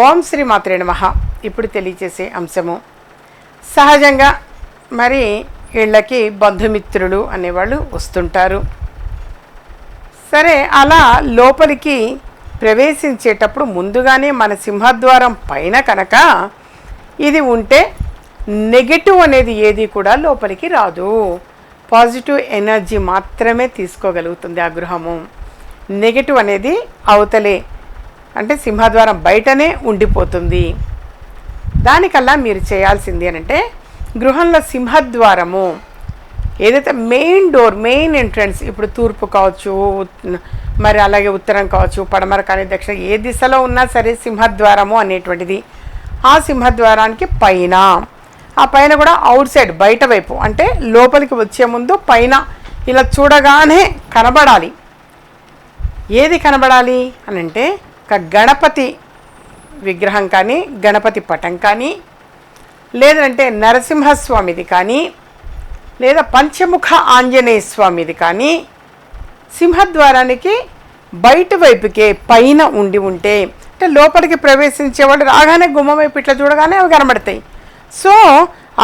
ఓం శ్రీ మాత్రే నమ. ఇప్పుడు తెలియచేసే అంశము సహజంగా మరి వీళ్ళకి బంధుమిత్రులు అనేవాళ్ళు వస్తుంటారు. సరే అలా లోపలికి ప్రవేశించేటప్పుడు ముందుగానే మన సింహద్వారం పైన కనుక ఇది ఉంటే నెగటివ్ అనేది ఏది కూడా లోపలికి రాదు. పాజిటివ్ ఎనర్జీ మాత్రమే తీసుకోగలుగుతుంది ఆ గృహము. నెగటివ్ అనేది అవతలే అంటే సింహద్వారం బయటనే ఉండిపోతుంది. దానికల్లా మీరు చేయాల్సింది అని అంటే గృహంలో సింహద్వారము. ఏదైతే మెయిన్ డోర్ మెయిన్ ఎంట్రన్స్ ఇప్పుడు తూర్పు కావచ్చు మరి అలాగే ఉత్తరం కావచ్చు పడమర కానీ దక్షిణ ఏ దిశలో ఉన్నా సరే సింహద్వారము అనేటువంటిది. ఆ సింహద్వారానికి పైన. ఆ పైన కూడా అవుట్ సైడ్ బయట వైపు అంటే లోపలికి వచ్చే ముందు పైన ఇలా చూడగానే కనబడాలి. ఏది కనబడాలి అని అంటే ఒక గణపతి విగ్రహం కానీ గణపతి పటం కానీ లేదంటే నరసింహస్వామిది కానీ లేదా పంచముఖ ఆంజనేయ స్వామిది కానీ సింహద్వారానికి బయట వైపుకే పైన ఉండి ఉంటే అంటే లోపలికి ప్రవేశించేవాడు రాగానే గుమ్మం వైపు ఇట్లా చూడగానే అవి కనబడతాయి. సో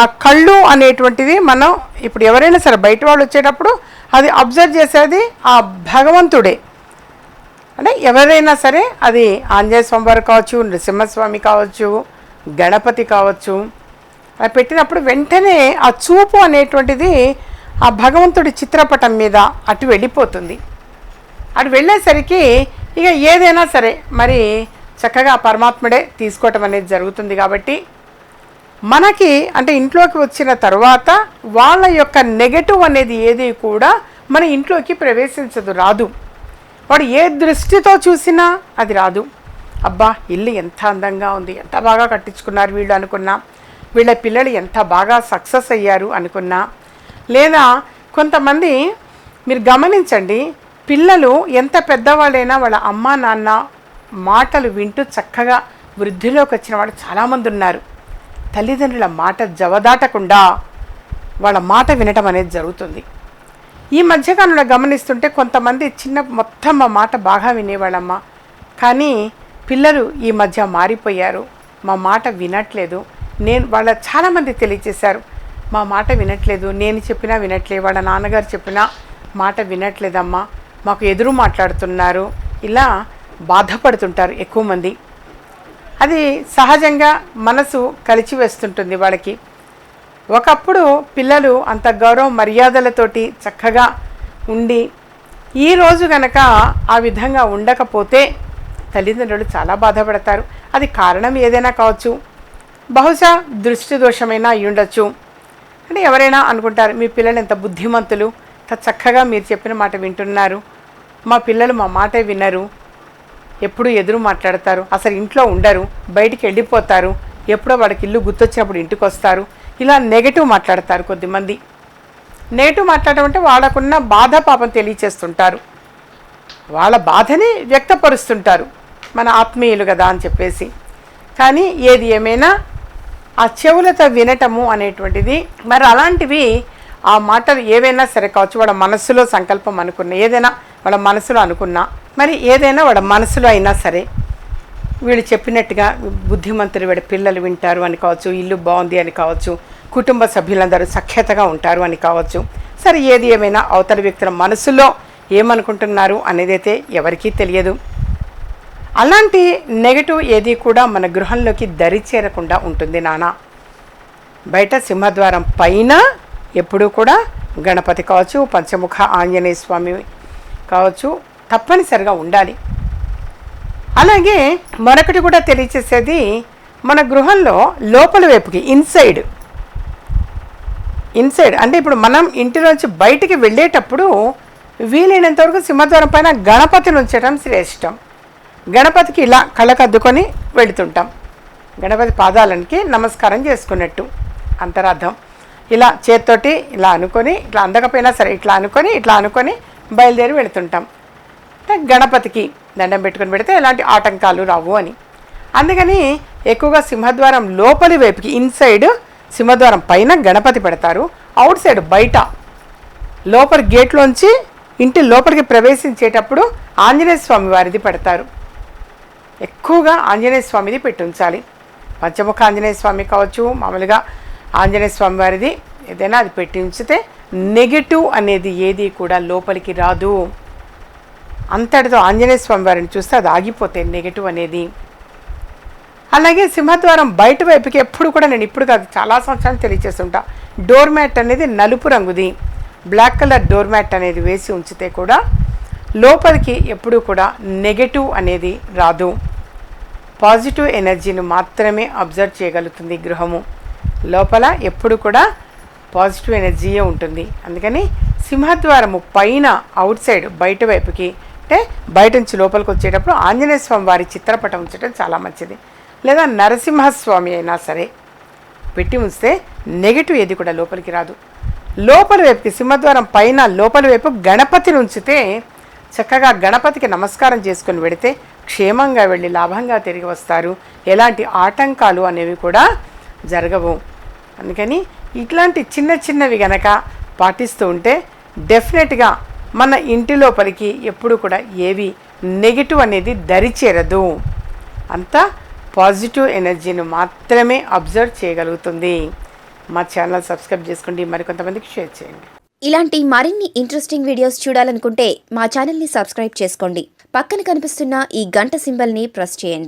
ఆ కళ్ళు అనేటువంటిది మనం ఇప్పుడు ఎవరైనా సరే బయట వాళ్ళు వచ్చేటప్పుడు అది అబ్జర్వ్ చేసేది ఆ భగవంతుడే. అంటే ఎవరైనా సరే అది ఆంజనేయ స్వామి వారు కావచ్చు నృసింహస్వామి కావచ్చు గణపతి కావచ్చు అది పెట్టినప్పుడు వెంటనే ఆ చూపు అనేటువంటిది ఆ భగవంతుడి చిత్రపటం మీద అటు వెళ్ళిపోతుంది. అటు వెళ్ళేసరికి ఇక ఏదైనా సరే మరి చక్కగా పరమాత్ముడే తీసుకోవటం అనేది జరుగుతుంది కాబట్టి మనకి అంటే ఇంట్లోకి వచ్చిన తర్వాత వాళ్ళ యొక్క నెగటివ్ అనేది ఏది కూడా మన ఇంట్లోకి ప్రవేశించదు రాదు. వాడు ఏ దృష్టితో చూసినా అది రాదు. అబ్బా ఇల్లు ఎంత అందంగా ఉంది ఎంత బాగా కట్టించుకున్నారు వీళ్ళు అనుకున్నా. వీళ్ళ పిల్లలు ఎంత బాగా సక్సెస్ అయ్యారు అనుకున్నా. లేదా కొంతమంది మీరు గమనించండి పిల్లలు ఎంత పెద్దవాళ్ళైనా వాళ్ళ అమ్మా నాన్న మాటలు వింటూ చక్కగా వృద్ధిలోకి వచ్చిన వాళ్ళు చాలామంది ఉన్నారు. తల్లిదండ్రుల మాట జవదాటకుండా వాళ్ళ మాట వినటం అనేది జరుగుతుంది. ఈ మధ్యకాలంలో గమనిస్తుంటే కొంతమంది చిన్న మొత్తం మా మాట బాగా వినేవాళ్ళమ్మ. కానీ పిల్లలు ఈ మధ్య మారిపోయారు. మా మాట వినట్లేదు. నేను వాళ్ళ చాలామంది తెలియచేశారు మా మాట వినట్లేదు. నేను చెప్పినా వినట్లేదు. వాళ్ళ నాన్నగారు చెప్పినా మాట వినట్లేదమ్మా. మాకు ఎదురు మాట్లాడుతున్నారు. ఇలా బాధపడుతుంటారు ఎక్కువ మంది. అది సహజంగా మనసు కలిచివేస్తుంటుంది వాళ్ళకి. ఒకప్పుడు పిల్లలు అంత గౌరవ మర్యాదలతోటి చక్కగా ఉండి ఈ రోజు గనక ఆ విధంగా ఉండకపోతే తల్లిదండ్రులు చాలా బాధపడతారు. అది కారణం ఏదైనా కావచ్చు. బహుశా దృష్టి దోషమైనా అయి ఉండొచ్చు. అంటే ఎవరైనా అనుకుంటారు మీ పిల్లలు ఎంత బుద్ధిమంతులు. ఎంత చక్కగా మీరు చెప్పిన మాట వింటున్నారు. మా పిల్లలు మా మాటే వినరు. ఎప్పుడు ఎదురు మాట్లాడతారు. అసలు ఇంట్లో ఉండరు. బయటికి వెళ్ళిపోతారు. ఎప్పుడో వాడికి ఇల్లు గుర్తొచ్చినప్పుడు ఇంటికి వస్తారు ఇలా నెగటివ్ మాట్లాడతారు కొద్దిమంది. నెగటివ్ మాట్లాడటం అంటే వాళ్ళకున్న బాధ పాపం తెలియచేస్తుంటారు. వాళ్ళ బాధని వ్యక్తపరుస్తుంటారు. మన ఆత్మీయులు కదా అని చెప్పేసి. కానీ ఏది ఏమైనా ఆ చెవులతో వినటము అనేటువంటిది మరి అలాంటివి ఆ మాటలు ఏవైనా సరే కావచ్చు వాళ్ళ మనస్సులో సంకల్పం అనుకున్న ఏదైనా వాళ్ళ మనసులో అనుకున్నా మరి ఏదైనా వాళ్ళ మనసులో అయినా సరే వీళ్ళు చెప్పినట్టుగా బుద్ధిమంతులు వీడి పిల్లలు వింటారు అని కావచ్చు ఇల్లు బాగుంది అని కావచ్చు కుటుంబ సభ్యులందరూ సఖ్యతగా ఉంటారు అని కావచ్చు. సరే ఏది ఏమైనా అవతల వ్యక్తుల మనసులో ఏమనుకుంటున్నారు అనేదైతే ఎవరికీ తెలియదు. అలాంటి నెగటివ్ ఏది కూడా మన గృహంలోకి దరి చేరకుండా ఉంటుంది నాన్న బయట సింహద్వారం పైన ఎప్పుడూ కూడా గణపతి కావచ్చు పంచముఖ ఆంజనేయ స్వామి కావచ్చు తప్పనిసరిగా ఉండాలి. అలాగే మరొకటి కూడా తెలియచేసేది మన గృహంలో లోపల వైపుకి ఇన్సైడ్ ఇన్సైడ్ అంటే ఇప్పుడు మనం ఇంటిలోంచి బయటికి వెళ్ళేటప్పుడు వీలైనంత వరకు సింహద్వారం పైన గణపతిని ఉంచడం శ్రేష్టం. గణపతికి ఇలా కళ్ళకద్దుకొని వెళుతుంటాం. గణపతి పాదాలనికి నమస్కారం చేసుకున్నట్టు. అంతరార్థం. ఇలా చేత్తోటి ఇలా అనుకొని ఇట్లా అందకపోయినా సరే ఇట్లా అనుకొని ఇట్లా అనుకొని బయలుదేరి వెళుతుంటాం. అంటే గణపతికి దండం పెట్టుకుని పెడితే ఎలాంటి ఆటంకాలు రావు అని. అందుకని ఎక్కువగా సింహద్వారం లోపలి వైపుకి ఇన్సైడ్ సింహద్వారం పైన గణపతి పెడతారు. అవుట్ సైడ్ బయట లోపలి గేట్లోంచి ఇంటి లోపలికి ప్రవేశించేటప్పుడు ఆంజనేయ స్వామి వారిది పెడతారు. ఎక్కువగా ఆంజనేయ స్వామిది పెట్టి ఉంచాలి పంచముఖ ఆంజనేయ స్వామి కావచ్చు మామూలుగా ఆంజనేయ స్వామి వారిది ఏదైనా అది పెట్టి ఉంచితే నెగటివ్ అనేది ఏది కూడా లోపలికి రాదు. అంతటితో ఆంజనేయ స్వామి వారిని చూస్తే అది ఆగిపోతే నెగటివ్ అనేది. అలాగే సింహద్వారం బయట వైపుకి ఎప్పుడు కూడా నేను ఇప్పుడు కాదు చాలా సంవత్సరాలు తెలియచేస్తుంటా. డోర్ మ్యాట్ అనేది నలుపు రంగుది. బ్లాక్ కలర్ డోర్ మ్యాట్ అనేది వేసి ఉంచితే కూడా లోపలికి ఎప్పుడూ కూడా నెగటివ్ అనేది రాదు. పాజిటివ్ ఎనర్జీని మాత్రమే అబ్జర్వ్ చేయగలుగుతుంది గృహము లోపల ఎప్పుడు కూడా పాజిటివ్ ఎనర్జీయే ఉంటుంది. అందుకని సింహద్వారము పైన అవుట్ సైడ్ బయట వైపుకి అంటే బయట నుంచి లోపలికి వచ్చేటప్పుడు ఆంజనేయ స్వామి వారి చిత్రపటం ఉంచడం చాలా మంచిది. లేదా నరసింహస్వామి అయినా సరే పెట్టి ఉంచితే నెగిటివ్ ఏది కూడా లోపలికి రాదు. లోపల వైపుకి సింహద్వారం పైన లోపల వైపు గణపతిని ఉంచితే చక్కగా గణపతికి నమస్కారం చేసుకొని వెడితే క్షేమంగా వెళ్ళి లాభంగా తిరిగి వస్తారు. ఎలాంటి ఆటంకాలు అనేవి కూడా జరగవు. అందుకని ఇట్లాంటి చిన్న చిన్నవి గనక పాటిస్తూ ఉంటే డెఫినెట్గా మన ఇంటి లోపలికి ఎప్పుడు కూడా ఏవి నెగిటివ్ అనేది దరిచేరదు. అంతా పాజిటివ్ ఎనర్జీని మాత్రమే అబ్జర్వ్ చేయగలుగుతుంది. మా ఛానల్ సబ్స్క్రైబ్ చేసుకోండి. మరికొంతమందికి షేర్ చేయండి. ఇలాంటి మరిన్ని ఇంట్రెస్టింగ్ వీడియోస్ చూడాలనుకుంటే మా ఛానల్ని సబ్స్క్రైబ్ చేసుకోండి. పక్కన కనిపిస్తున్న ఈ గంట సింబల్ని ప్రెస్ చేయండి.